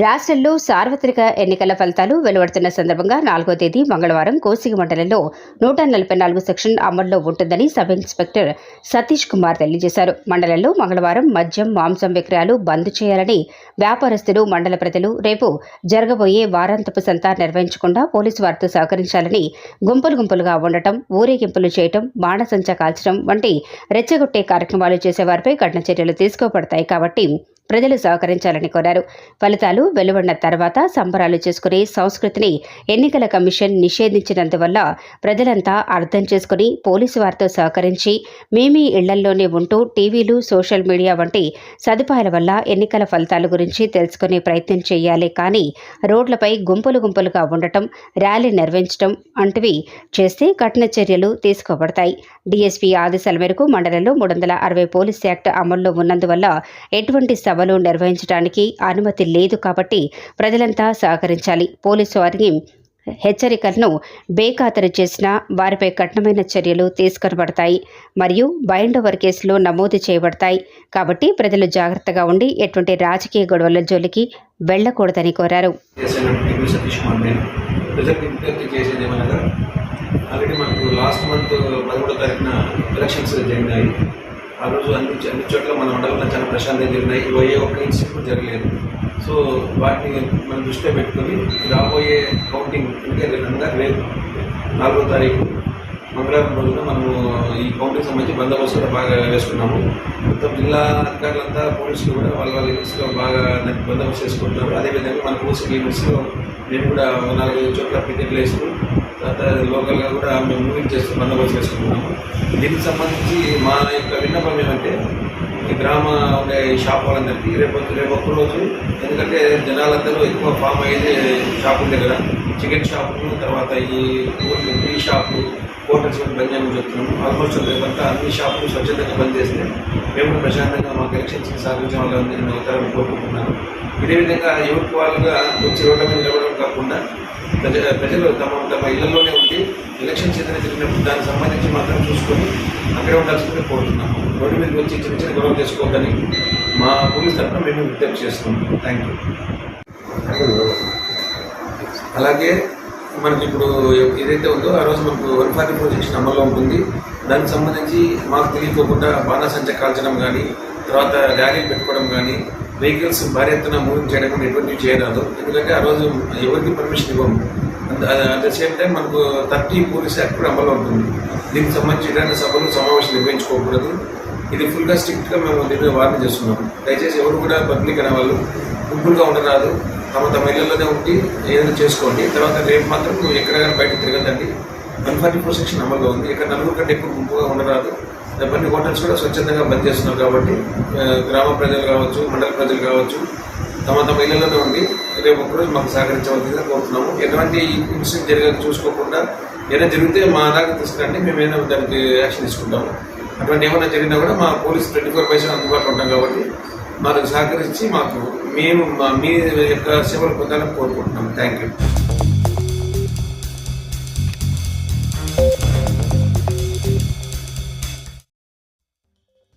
రాష్ట్రంలో సార్వత్రిక ఎన్నికల ఫలితాలు వెలువడుతున్న సందర్భంగా నాలుగో తేదీ మంగళవారం కోసిగి మండలంలో నూట నలభై నాలుగు సెక్షన్ అమల్లో ఉంటుందని సబ్ ఇన్స్పెక్టర్ సతీష్ కుమార్ తెలియజేశారు. మండలంలో మంగళవారం మద్యం మాంసం విక్రయాలు బంద్ చేయాలని వ్యాపారస్తులు మండల ప్రజలు రేపు జరగబోయే వారాంతపు సంతా నిర్వహించకుండా పోలీసు వారితో సహకరించాలని గుంపులు గుంపులుగా ఉండటం ఊరేగింపులు చేయటం బాణసంచ కాల్చడం వంటి రెచ్చగొట్టే కార్యక్రమాలు చేసేవారిపై కఠిన చర్యలు తీసుకోబడతాయి కాబట్టి ప్రజలు సహకరించాలని కోరారు. ఫలితాలు వెలువడిన తర్వాత సంబరాలు చేసుకునే సంస్కృతిని ఎన్నికల కమిషన్ నిషేధించినందువల్ల ప్రజలంతా అర్థం చేసుకుని పోలీసు వారితో సహకరించి మేమీ ఇళ్ళల్లోనే ఉంటూ టీవీలు సోషల్ మీడియా వంటి సదుపాయాల వల్ల ఎన్నికల ఫలితాల గురించి తెలుసుకునే ప్రయత్నం చేయాలి. కానీ రోడ్లపై గుంపులు గుంపులుగా ఉండటం ర్యాలీ నిర్వహించడం వంటివి చేస్తే కఠిన చర్యలు తీసుకోబడతాయి. డీఎస్పీ ఆదేశాల మేరకు మండలంలో మూడు వందల అరవై పోలీస్ యాక్ట్ అమల్లో ఉన్నందువల్ల ఎటువంటి సభలు నిర్వహించడానికి అనుమతి లేదు కాబట్టి ప్రజలంతా సహకరించాలి. పోలీసు వారిని హెచ్చరికలను బేఖాతరు చేసిన వారిపై కఠినమైన చర్యలు తీసుకొనబడతాయి మరియు బైండ్ ఓవర్ కేసులు నమోదు చేయబడతాయి. కాబట్టి ప్రజలు జాగ్రత్తగా ఉండి ఎటువంటి రాజకీయ గొడవల జోలికి వెళ్ళకూడదని కోరారు. ఆల్రెడీ మనకు లాస్ట్ మంత్ పదమూడో తారీఖున ఎలక్షన్స్ జరిగినాయి. ఆ రోజు అన్ని అన్ని చోట్ల మన ప్రశాంతి జరిగినాయి ఏ ఒక్క ఇన్సిడెంట్ జరగలేదు. సో వాటిని మనం దృష్టిలో పెట్టుకొని రాబోయే కౌంటింగ్ అంటే విధంగా రేపు నాలుగో తారీఖు మంగళవారం రోజున మనము ఈ కౌంటింగ్ సంబంధించి బందోబస్తు కూడా బాగా వేసుకున్నాము. మొత్తం జిల్లా అధికారులంతా పోలీసులు కూడా వాళ్ళ వాళ్ళ లిమిట్స్లో బాగా బందోబస్తు చేసుకుంటున్నారు అదేవిధంగా మన పోలీసు లిమిట్స్లో మేము కూడా నాలుగైదు చోట్ల పికెట్లు వేస్తూ తర్వాత లోకల్గా కూడా మేము మూవింగ్ చేస్తూ బందోబస్తు చేసుకుంటున్నాము దీనికి సంబంధించి మా యొక్క విన్నపం ఏమంటే ఈ గ్రామ ఉండే షాప్ వాళ్ళందరికీ. రేపు రేపు ఒక్క రోజు ఎందుకంటే జనాలందరూ ఎక్కువ ఫామ్ అయ్యేది షాపుల దగ్గర చికెన్ షాపులు తర్వాత ఈ ఊర్లు టీ షాపు హోటల్స్ బంద్ చేయమని చెప్తున్నాము ఆల్మోస్ట్ రేపంతా అన్ని షాపులు స్వచ్ఛందంగా బంద్ చేస్తే మేము ప్రశాంతంగా మాకు ఎలక్షన్స్ సాధించే వల్ల నేను అవుతారని కోరుకుంటున్నాను. ఇదే విధంగా ఎవరికి వాళ్ళుగా వచ్చి రోడ్ల మీద నిలబడడం కాకుండా ప్రజలు తమ తమ ఇళ్ళలోనే ఉండి ఎలక్షన్ ఏదైనా జరిగినప్పుడు దానికి సంబంధించి మాత్రం చూసుకొని అక్కడే ఉండాల్సిందిగా కోరుతున్నాము. రోడ్డు మీదకి వచ్చి చిన్న చిన్న గొడవ చేసుకోవద్దని మా పోలీస్ తరఫున మేము విజ్ఞప్తి చేస్తున్నాం. థ్యాంక్ యూ అలాగే మనకి ఇప్పుడు ఏదైతే ఉందో ఆ రోజు మనకు వన్ ఫార్టీ ఫోర్ సెక్షన్ అమల్లో ఉంటుంది. దానికి సంబంధించి మాకు తెలియకోకుండా బాణాసంచ కాల్చడం కానీ తర్వాత ర్యాలీలు పెట్టుకోవడం కానీ వెహికల్స్ భారీ ఎత్తున మూవింగ్ చేయడం కానీ ఎటువంటివి చేయరాదు. ఎందుకంటే ఆ రోజు ఎవరికి పర్మిషన్ ఇవ్వము. అట్ ద సేమ్ టైం మనకు థర్టీ పోలీస్ యాక్ట్ కూడా అమలు ఉంటుంది. దీనికి సంబంధించి ఎలాంటి సభలు సమావేశాలు నిర్వహించుకోకూడదు. ఇది ఫుల్గా స్ట్రిక్ట్గా మేము దీని మీద వార్న్ చేస్తున్నాం దయచేసి ఎవరు కూడా పబ్లిక్ అనేవాళ్ళు గుంపులుగా ఉండరాదు. తమ తమ ఇళ్ళలోనే ఉండి ఏదైనా చేసుకోండి. తర్వాత రేపు మాత్రం ఎక్కడైనా బయట తిరగదండి వన్ ఫార్టీ ఫోర్ సెక్షన్ అమల్లో ఉంది. ఇక్కడ నలుగురు కంటే ఎక్కువ గుంపుగా ఉండరాదు. కొన్ని హోటల్స్ కూడా స్వచ్ఛందంగా బంద్ చేస్తున్నారు కాబట్టి గ్రామ ప్రజలు కావచ్చు మండల ప్రజలు కావచ్చు తమ తమ ఇళ్ళలోనే ఉండి రేపు ఒకరోజు మాకు సహకరించవలసిందిగా కోరుతున్నాము. ఎటువంటి ఇన్సిడెంట్ జరగదు చూసుకోకుండా ఏదైనా జరిగితే మా దాకా తీసుకురండి. మేము ఏదైనా దానికి యాక్షన్ తీసుకుంటాము. అటువంటి ఏమైనా జరిగినా కూడా మా పోలీస్ ట్వంటీ ఫోర్ పైసలు అందుబాటులో ఉంటాం కాబట్టి మాకు సహకరించి మాకు మేము మా మీ యొక్క సేవలు పొందాలని కోరుకుంటున్నాం థ్యాంక్ యూ.